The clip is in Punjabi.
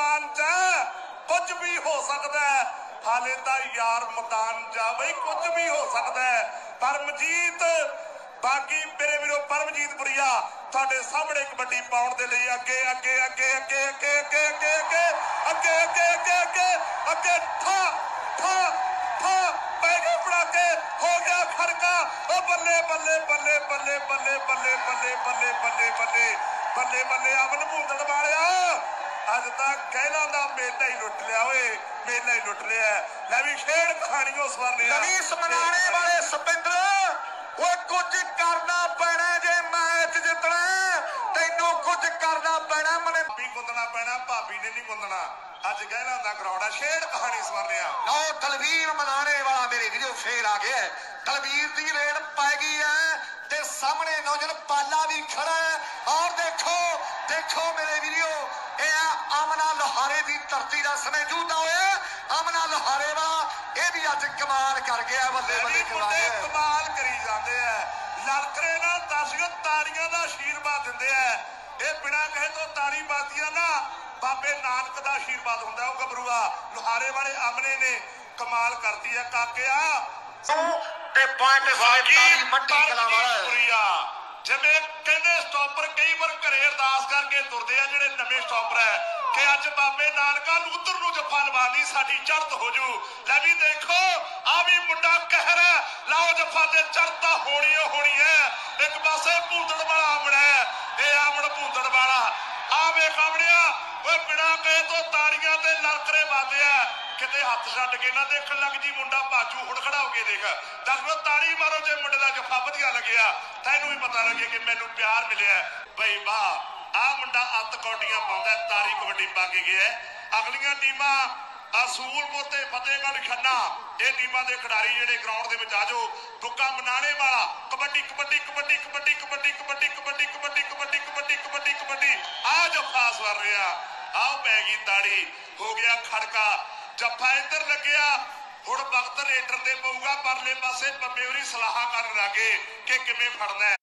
ਅਰਮਾਨ ਚ ਕੁਝ ਵੀ ਹੋ ਸਕਦਾ ਹੈ ਹਾਲੇ ਤਾਂ ਯਾਰ ਮੈਦਾਨ ਜਾਵੇ ਕੁਝ ਵੀ ਹੋ ਸਕਦਾ ਹੈ ਪਰਮਜੀਤ ਬਾਕੀ ਮੇਰੇ ਵੀਰੋ ਪਰਮਜੀਤ ਬੁਰੀਆ ਤੁਹਾਡੇ ਸਾਹਮਣੇ ਕਬੱਡੀ ਪਾਉਣ ਦੇ ਲਈ ਅੱਗੇ ਅੱਗੇ ਅੱਗੇ ਅੱਗੇ ਅੱਗੇ ਅੱਗੇ ਅੱਗੇ ਅੱਗੇ ਅੱਗੇ ਅੱਗੇ ਅੱਗੇ ਅੱਗੇ ਅੱਗੇ ਠਾ ਠਾ ਠਾ ਪੈ ਗਏ ਪੜਾਕੇ ਹੋ ਗਿਆ ਖੜਕਾ ਉਹ ਬੱਲੇ ਬੱਲੇ ਬੱਲੇ ਬੱਲੇ ਬੱਲੇ ਬੱਲੇ ਬੱਲੇ ਬੱਲੇ ਬੱਲੇ ਬੱਲੇ ਬੱਲੇ ਬੱਲੇ ਅਮਨ ਭੂੰਦੜ ਵਾਲਿਆ ਅੱਜ ਤਾਂ ਕਹਿਲਾਂ ਦਾ ਮੇਲਾ ਹੀ ਲੁੱਟ ਲਿਆ ਓਏ ਮੇਲਾ ਹੀ ਲੁੱਟ ਲਿਆ। ਲੈ ਵੀ ਖੇਡ ਕਹਾਣੀਓ ਸਵਰਨਿਆ ਨਵੀਂ ਸਮਨਾਣੇ ਵਾਲੇ ਸਪਿੰਦਰ ਓਏ ਕੁਝ ਕਰਨਾ ਪੈਣਾ ਜੇ ਮੈਚ ਜਿੱਤਣਾ ਤੈਨੂੰ ਕੁਝ ਕਰਨਾ ਪੈਣਾ ਮਨੇ ਭਾਬੀ ਗੁੰਦਣਾ ਪੈਣਾ ਭਾਬੀ ਨੇ ਨਹੀਂ ਗੁੰਦਣਾ ਅੱਜ ਕਹਿਲਾਂ ਦਾ ਆ। ਖੇਡ ਕਹਾਣੀ ਸਵਰਨਿਆ ਲਓ ਤਲਵੀਰ ਮਨਾਣੇ ਵਾਲਾ ਮੇਰੇ ਵੀਡੀਓ ਫੇਰ ਆ ਗਿਆ। ਤਲਵੀਰ ਦੀ ਰੇਡ ਪੈ ਗਈ ਹੈ ਤੇ ਸਾਹਮਣੇ ਨੌਜਵਾਨ ਪਾਲਾ ਵੀ ਖੜਾ ਹੈ। ਔਰ ਦੇਖੋ ਦੇਖੋ ਮੇਰੇ ਵੀਡੀਓ ਇਹ ਆ ਆਮਨਾ ਲੋਹਾਰੇ ਦੀ ਧਰਤੀ ਦਾ ਸਮਝੂਤਾ ਹੋਇਆ ਆਮਨਾ ਲੋਹਾਰੇ ਦਾ ਇਹ ਵੀ ਅੱਜ ਕਮਾਲ ਕਰ ਗਿਆ ਬੱਲੇ ਬੱਲੇ ਕਮਾਲ। ਕਰੀ ਜਾਂਦੇ ਆ। ਲੜਕਰੇ ਨਾਲ ਦਰਸ਼ਕ ਤਾੜੀਆਂ ਦਾ ਆਸ਼ੀਰਵਾਦ ਦਿੰਦੇ ਆ। ਇਹ ਬਿਨਾਂ ਕਹੇ ਤੋਂ ਤਾੜੀ ਬਾਜ਼ੀਆਂ ਨਾ ਬਾਬੇ ਨਾਨਕ ਦਾ ਆਸ਼ੀਰਵਾਦ ਹੁੰਦਾ ਉਹ ਗੱਭਰੂਆ। ਲੋਹਾਰੇ ਵਾਲੇ ਆਮਨੇ ਨੇ ਕਮਾਲ ਕਰਦੀ ਆ ਕਾਕਿਆ ਤੇ ਪੁਆਇੰਟ ਸਮੇਤ ਤਾਲੀ ਮੱਟੀ ਕਲਾ ਵਾਲਾ। ਹੈ। ਪੁਰੀਆ ਜਿਵੇਂ ਕਹਿੰਦੇ ਸਟਾਪਰ ਕਈ ਵਾਰ ਘਰੇ ਅਰਦਾਸ ਕਰਕੇ ਤੁਰਦੇ ਆ, ਜਿਹੜੇ ਨਵੇਂ ਸਟਾਪਰ ਹੈ ਕਿ ਅੱਜ ਬਾਬੇ ਨਾਨਕਾ ਨੂੰ ਉਧਰ ਨੂੰ ਜੱਫਾ ਲਵਾਨੀ ਸਾਡੀ ਚੜ੍ਹਤ ਹੋ ਜੂ। ਲੈ ਵੀ ਦੇਖੋ, ਆ ਵੀ ਮੁੰਡਾ ਕਹਿਰ ਹੈ ਲਾਓ ਜੱਫਾ ਤੇ ਚੜ੍ਹਤ ਹੋਣੀ ਓ ਹੋਣੀ ਹੈ ਇੱਕ ਪਾਸੇ ਭੂੰਦੜ ਵਾਲਾ ਆਮਣਾ ਹੈ ਇਹ ਆਮਣ ਭੂੰਦੜ ਵਾਲਾ। ਆ ਵੇਖ ਆਮਣਿਆ ਓਏ ਬਿਨਾ ਕਹੇ ਤੋਂ ਤਾੜੀਆਂ ਤੇ ਲੜਕਰੇ ਵੱਜਦੇ ਆ। ਕਿਤੇ ਹੱਥ ਛੱਡ ਕੇ ਨਾ ਦੇਖਣ ਲੱਗ ਜੀ, ਮੁੰਡਾ ਬਾਜੂ ਹੁਣ ਖੜਾ ਹੋ ਕੇ ਦੇਖ। ਦੱਸ ਲੋ ਤਾੜੀ ਮਾਰੋ ਜੇ ਮੁੰਡੇ ਦਾ ਲੱਗਿਆ ਤੈਨੂੰ ਵੀ ਪਤਾ ਲੱਗੇ ਕਿ ਮੈਨੂੰ ਪਿਆਰ ਮਿਲਿਆ ਬਈ ਵਾਹ ਆ ਮੁੰਡਾ ਅੱਤ ਕੌਡੀਆਂ ਪਾਉਂਦਾ ਤਾਰੀ ਕਬੱਡੀ ਪਾ ਕੇ ਗਿਆ ਅਗਲੀਆਂ ਟੀਮਾਂ ਅਸੂਲਪੁਰ ਤੇ ਫਤਿਹਗੜ੍ਹ ਖੰਨਾ ਇਹ ਟੀਮਾਂ ਦੇ ਖਿਡਾਰੀ ਜਿਹੜੇ ਗਰਾਊਂਡ ਦੇ ਵਿੱਚ ਆ ਜਾਓ ਮਨਾਣੇ ਵਾਲਾ ਕਬੱਡੀ ਕਬੱਡੀ ਕਬੱਡੀ ਕਬੱਡੀ ਕਬੱਡੀ ਕਬੱਡੀ ਕਬੱਡੀ ਕਬੱਡੀ ਕਬੱਡੀ ਕਬੱਡੀ ਕਬੱਡੀ ਕਬੱਡੀ ਆ ਜੱਫਾ ਸਵਰ ਰਿਹਾ ਆਹ ਪੈ ਗਈ ਤਾੜੀ ਹੋ ਗਿਆ ਖੜਕਾ ਜੱਫਾ ਇੱਧਰ ਲੱਗਿਆ ਹੁਣ ਵਕਤ ਰੇਡਰ ਤੇ ਪਊਗਾ, ਪਰਲੇ ਪਾਸੇ ਪੰਮੇ ਹੋਰੀ ਸਲਾਹ ਕਰਨ ਲੱਗੇ ਕਿ ਕਿਵੇਂ ਫੜਨਾ